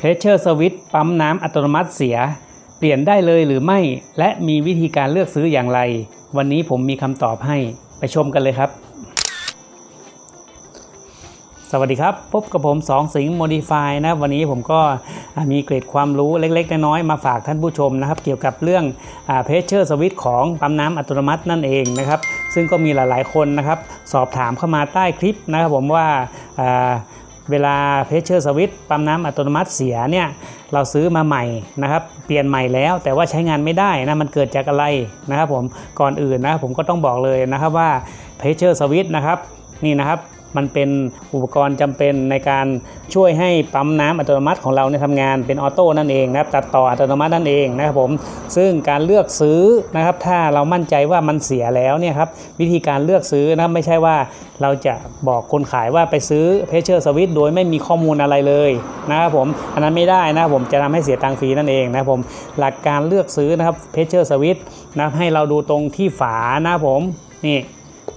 Pressure Switch ปั๊มน้ำอัตโนมัติเสีย เปลี่ยนได้เลยหรือไม่ และมีวิธีการเลือกซื้ออย่างไร วันนี้ผมมีคำตอบให้ไปชมกันเลยครับ สวัสดีครับ พบกับผมสองสิงห์ Modify นะ วันนี้ผมก็มีเกร็ดความรู้เล็ก ๆ น้อยๆมาฝากท่านผู้ชมนะครับ เกี่ยวกับเรื่องเพชเชอร์สวิตของปั๊มน้ำอัตโนมัตินั่นเองนะครับ ซึ่งก็มีหลายๆคนนะครับ สอบถามเข้ามาใต้คลิปนะครับผมว่า เวลาเพชเชอร์สวิตปั๊มน้ำอัตโนมัติเสียเนี่ยเราซื้อมาใหม่นะครับ เปลี่ยนใหม่แล้ว แต่ว่าใช้งานไม่ได้นะมันเกิดจากอะไรนะครับผมก่อนอื่นนะผมก็ต้องบอกเลยนะครับว่าเพชเชอร์สวิตนะครับนี่นะครับ มันเป็นอุปกรณ์จำเป็นในการช่วยให้ปั๊มน้ำอัตโนมัติของเราเนี่ยทำงานเป็นออโต้นั่นเองนะครับตัดต่ออัตโนมัตินั่นเองนะครับผมซึ่งการเลือกซื้อนะครับถ้าเรามั่นใจว่ามันเสียแล้วเนี่ยครับวิธีการเลือกซื้อนะครับไม่ใช่ว่าเราจะบอกคนขายว่าไปซื้อเพชเชอร์สวิตโดยไม่มีข้อมูลอะไรเลยนะครับผมอันนั้นไม่ได้นะครับผมจะทำให้เสียตังค์ฟรีนั่นเองนะครับผมหลักการเลือกซื้อนะครับเพชเชอร์สวิตนะครับให้เราดูตรงที่ฝานะครับผมนี่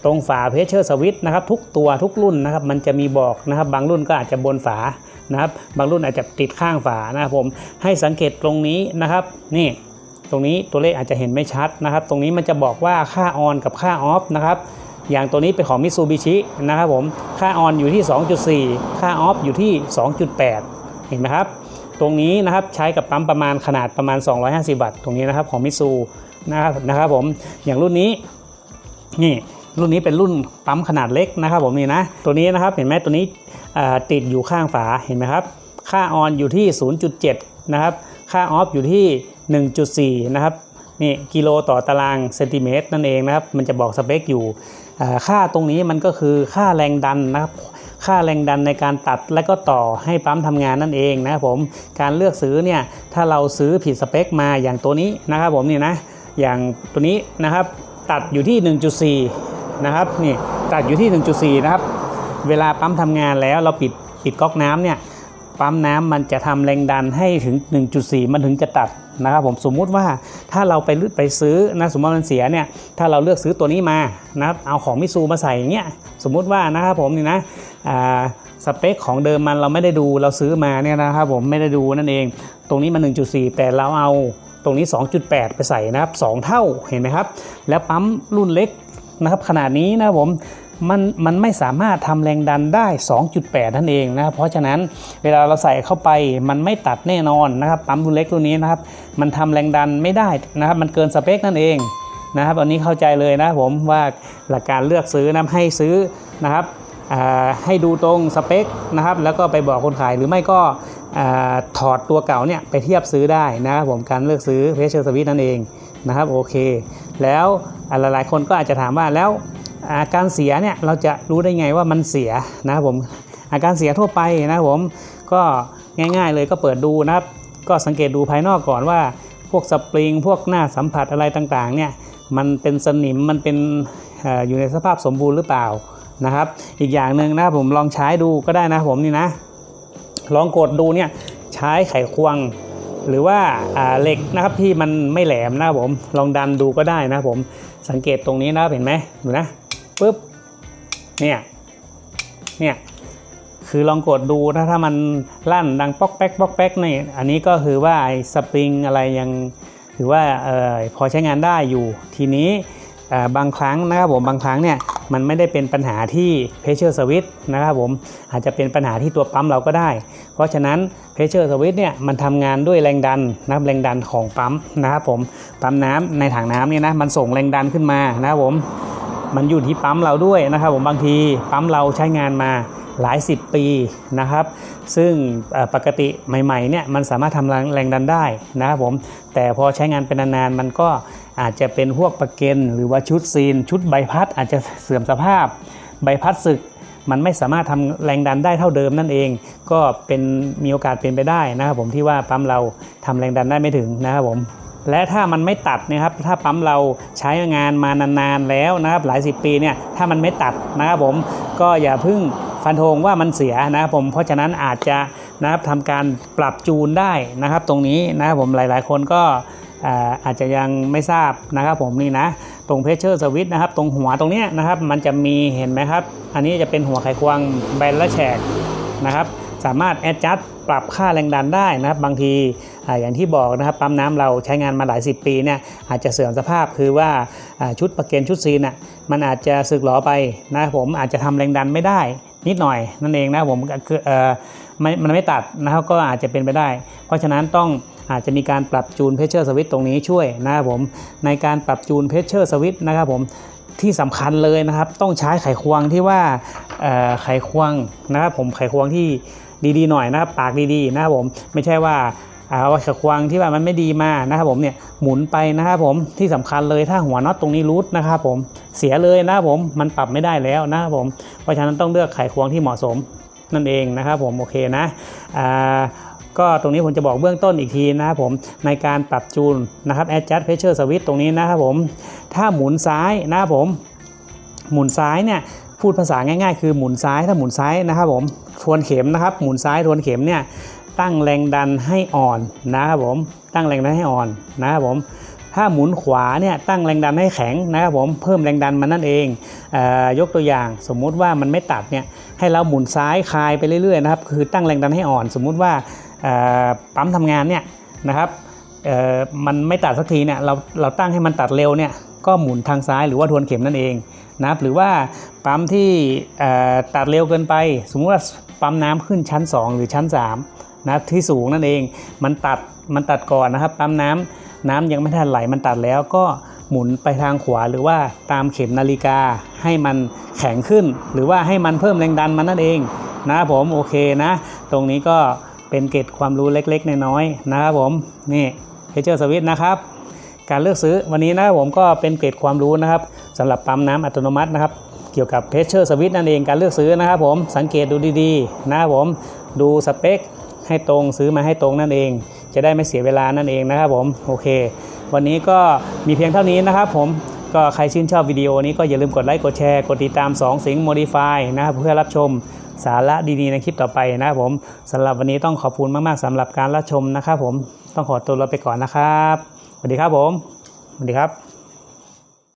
ตรงฝาเพชเชอร์สวิตนะครับทุกตัวทุกรุ่นนะครับมันจะมีบอกนะครับ บางรุ่นก็อาจจะบนฝานะครับบางรุ่นอาจจะติดข้างฝานะครับผมให้สังเกตตรงนี้นะครับนี่ตรงนี้ตัวเลขอาจจะเห็นไม่ชัดนะครับ ตรงนี้มันจะบอกว่าค่าออนกับค่าออฟนะครับอย่างตัวนี้เป็นของมิซูบิชินะครับผมค่าออนอยู่ที่ 2.4 ค่าออฟอยู่ที่ 2.8 เห็นไหมครับ ตรงนี้นะครับใช้กับปั๊มประมาณขนาดประมาณ 250 วัตต์ตรงนี้นะครับของมิซูนะครับนะครับผมอย่างรุ่นนี้นี่ รุ่นนี้เป็นรุ่นปั๊มขนาดเล็กนะครับผมนี่นะ ตัวนี้นะครับเห็นไหมตัวนี้ติดอยู่ข้างฝาเห็นไหมครับ ค่าออนอยู่ที่ 0.7 นะครับ ค่าออฟอยู่ที่ 1.4 นะครับนี่กิโลต่อตารางเซนติเมตรนั่นเองนะครับ มันจะบอกสเปคอยู่ค่าตรงนี้มันก็คือค่าแรงดันนะครับ ค่าแรงดันในการตัดและก็ต่อให้ปั๊มทำงานนั่นเองนะครับผมการเลือกซื้อเนี่ยถ้าเราซื้อผิดสเปคมาอย่างตัวนี้นะครับผมนี่นะอย่างตัวนี้นะครับตัดอยู่ที่ 1.4 นะครับนี่ตัดอยู่ที่ 1.4 นะครับ เวลาปั๊มทำงานแล้วเราปิดปิดก๊อกน้ำเนี่ยปั๊มน้ำมันจะทำแรงดันให้ถึง 1.4 มันถึงจะตัดนะครับผมสมมุติว่าถ้าเราไปไปซื้อนะสมมติมันเสียเนี่ยถ้าเราเลือกซื้อตัวนี้มานะครับเอาของมิซูมาใส่อย่างเงี้ยสมมุติว่านะครับผมนี่นะสเปคของเดิมมันเราไม่ได้ดูเราซื้อมาเนี่ยนะครับผมไม่ได้ดูนั่นเอง ตรงนี้มัน 1.4 แต่เราเอาตรงนี้ 2.8 ไปใส่นะครับ 2 เท่าเห็นไหมครับ แล้วปั๊มรุ่นเล็ก นะครับขนาดนี้นะครับผมมันมันไม่สามารถทำแรงดันได้ 2.8 นั่นเองนะครับเพราะฉะนั้นเวลาเราใส่เข้าไปมันไม่ตัดแน่นอนนะครับปั๊มรุ่นเล็กรุ่นนี้นะครับมันทำแรงดันไม่ได้นะครับมันเกินสเปคนั่นเองนะครับอันนี้เข้าใจเลยนะผมว่าหลักการเลือกซื้อนะให้ซื้อนะครับให้ดูตรงสเปคนะครับแล้วก็ไปบอกคนขายหรือไม่ก็ถอดตัวเก่าเนี่ยไปเทียบซื้อได้นะครับผมการเลือกซื้อเพชเชอร์สวิตนั่นเองนะครับโอเค แล้วหลายๆคนก็อาจจะถามว่าแล้วอาการเสียเนี่ยเราจะรู้ได้ไงว่ามันเสียนะครับผมอาการเสียทั่วไปนะครับผมก็ง่ายๆเลยก็เปิดดูนะครับ ก็สังเกตดูภายนอกก่อนว่าพวกสปริง พวกหน้าสัมผัสอะไรต่างๆเนี่ยมันเป็นสนิมมันเป็นออยู่ในสภาพสมบูรณ์หรือเปล่านะครับ อีกอย่างหนึ่งนะครับผมลองใช้ดูก็ได้นะผมนี่นะ ลองกดดูเนี่ยใช้ไขควง หรือว่าเหล็กนะครับที่มันไม่แหลมนะครับผมลองดันดูก็ได้นะครับผมสังเกตตรงนี้นะครับเห็นไหมดูนะปุ๊บเนี่ยเนี่ยคือลองกดดูถ้าถ้ามันลั่นดังป๊อกแป๊กป๊อกแป๊กนี่อันนี้ก็คือว่าไอ้สปริงอะไรยังถือว่าเออพอใช้งานได้อยู่ทีนี้บางครั้งนะครับผมบางครั้งเนี่ย มันไม่ได้เป็นปัญหาที่ pressure switch นะครับผมอาจจะเป็นปัญหาที่ตัวปั๊มเราก็ได้ เพราะฉะนั้น pressure switch เนี่ยมันทำงานด้วยแรงดันนะครับแรงดันของปั๊มนะครับผมปั๊มน้ำในถังน้ำเนี่ยนะมันส่งแรงดันขึ้นมานะครับผมมันอยู่ที่ปั๊มเราด้วยนะครับผมบางทีปั๊มเราใช้งานมาหลาย 10 ปีนะครับ ซึ่งปกติใหม่ๆเนี่ยมันสามารถทำแรงดันได้นะครับผม แต่พอใช้งานเป็นนานๆมันก็ อาจจะเป็นพวกประเก็นหรือว่าชุดซีน ชุดใบพัดอาจจะเสื่อมสภาพ ใบพัดสึก มันไม่สามารถทำแรงดันได้เท่าเดิมนั่นเอง ก็เป็นมีโอกาสเป็นไปได้นะครับผมที่ว่าปั๊มเราทำแรงดันได้ไม่ถึงนะครับผมและถ้ามันไม่ตัดนะครับ ถ้าปั๊มเราใช้งานมานานๆแล้วนะครับหลายสิบปีเนี่ย ถ้ามันไม่ตัดนะครับผม ก็อย่าเพิ่งฟันธงว่ามันเสียนะครับผม เพราะฉะนั้นอาจจะนะครับทำการปรับจูนได้นะครับ ตรงนี้นะครับผมหลายๆ คนก็ อาจจะยังไม่ทราบนะครับผมนี่นะ ตรงเพชเชอร์สวิตนะครับ ตรงหัวตรงนี้นะครับ มันจะมีเห็นไหมครับ อันนี้จะเป็นหัวไขควงแบนและแฉกนะครับ สามารถแอดจัดปรับค่าแรงดันได้นะครับ บางทีอย่างที่บอกนะครับปั๊มน้ำเราใช้งานมาหลาย 10 ปีเนี่ยอาจจะเสื่อมสภาพคือว่าชุดประเกนชุดซีนน่ะมันอาจจะสึกหรอไปนะครับผมอาจจะทำแรงดันไม่ได้นิดหน่อยนั่นเองนะผมคือเออไม่มันไม่ตัดนะครับก็อาจจะเป็นไปได้ เพราะฉะนั้นต้อง อาจจะมีการปรับจูนเพชเชอร์สวิตตรงนี้ช่วยนะครับผมในการปรับจูนเพชเชอร์สวิตนะครับผมที่สำคัญเลยนะครับ ต้องใช้ไขควงที่ว่าไขควงนะครับผมไขควงที่ดีๆหน่อยนะครับปากดีๆนะครับผมไม่ใช่ว่าเอาไขควงที่ว่ามันไม่ดีมานะครับผมเนี่ยหมุนไปนะครับผมที่สำคัญเลยถ้าหัวน็อตตรงนี้รูดนะครับผมเสียเลยนะครับผมมันปรับไม่ได้แล้วนะครับผมเพราะฉะนั้นต้องเลือกไขควงที่เหมาะสมนั่นเองนะครับผมโอเคนะอ่า ก็ตรงนี้ผมจะบอกเบื้องต้นอีกทีนะครับผมในการปรับจูนนะครับ adjust pressure switch ตรงนี้นะครับผมถ้าหมุนซ้ายนะครับผมหมุนซ้ายเนี่ยพูดภาษาง่ายๆ คือหมุนซ้ายถ้าหมุนซ้ายนะครับผมทวนเข็มนะครับ หมุนซ้ายทวนเข็มเนี่ยตั้งแรงดันให้อ่อนนะครับผมตั้งแรงดันให้อ่อนนะครับผมถ้าหมุนขวาเนี่ยตั้งแรงดันให้แข็งนะครับผมเพิ่มแรงดันมันนั่นเองเอยกตัวอย่างสมมุติว่ามันไม่ตัดเนี่ยให้เราหมุนซ้ายคลายไปเรื่อยๆนะครับคือตั้งแรงดันให้อ่อน สมมุติว่า ปั๊มทำงานเนี่ยนะครับมันไม่ตัดสักทีเนี่ยเราเราตั้งให้มันตัดเร็วเนี่ยก็หมุนทางซ้ายหรือว่าทวนเข็มนั่นเองนะครับหรือว่าปั๊มที่ตัดเร็วเกินไป สมมติว่าปั๊มน้ำขึ้นชั้น 2 หรือชั้น3นะที่สูงนั่นเองมันตัดมันตัดก่อนนะครับปั๊มน้ำน้ำยังไม่ทันไหลมันตัดแล้วก็หมุนไปทางขวาหรือว่าตามเข็มนาฬิกาให้มันแข็งขึ้น หรือว่าให้มันเพิ่มแรงดันมันนั่นเองนะผมโอเคนะ ตรงนี้ก็ เป็นเกร็ดความรู้เล็กๆน้อยๆนะครับผมนี่เพเจอร์สวิตนะครับการเลือกซื้อวันนี้นะครับผมก็เป็นเกร็ดความรู้นะครับสำหรับปั๊มน้ำอัตโนมัตินะครับเกี่ยวกับเพชเชอร์สวิตนั่นเองการเลือกซื้อนะครับผมสังเกตดูดีๆนะครับผมดูสเปคให้ตรงซื้อมาให้ตรงนั่นเอง จะได้ไม่เสียเวลานั่นเองนะครับผมโอเค วันนี้ก็มีเพียงเท่านี้นะครับผมก็ใครชื่นชอบวิดีโอนี้ก็อย่าลืมกดไลค์กดแชร์กดติดตาม 2 สิงห์โมดิฟายนะครับเพื่อรับชม สาระดีๆในคลิปต่อไปนะครับผมสำหรับวันนี้ต้องขอบคุณมากๆสำหรับการรับชมนะครับผมต้องขอตัวลาไปก่อนนะครับสวัสดีครับผมสวัสดีครับ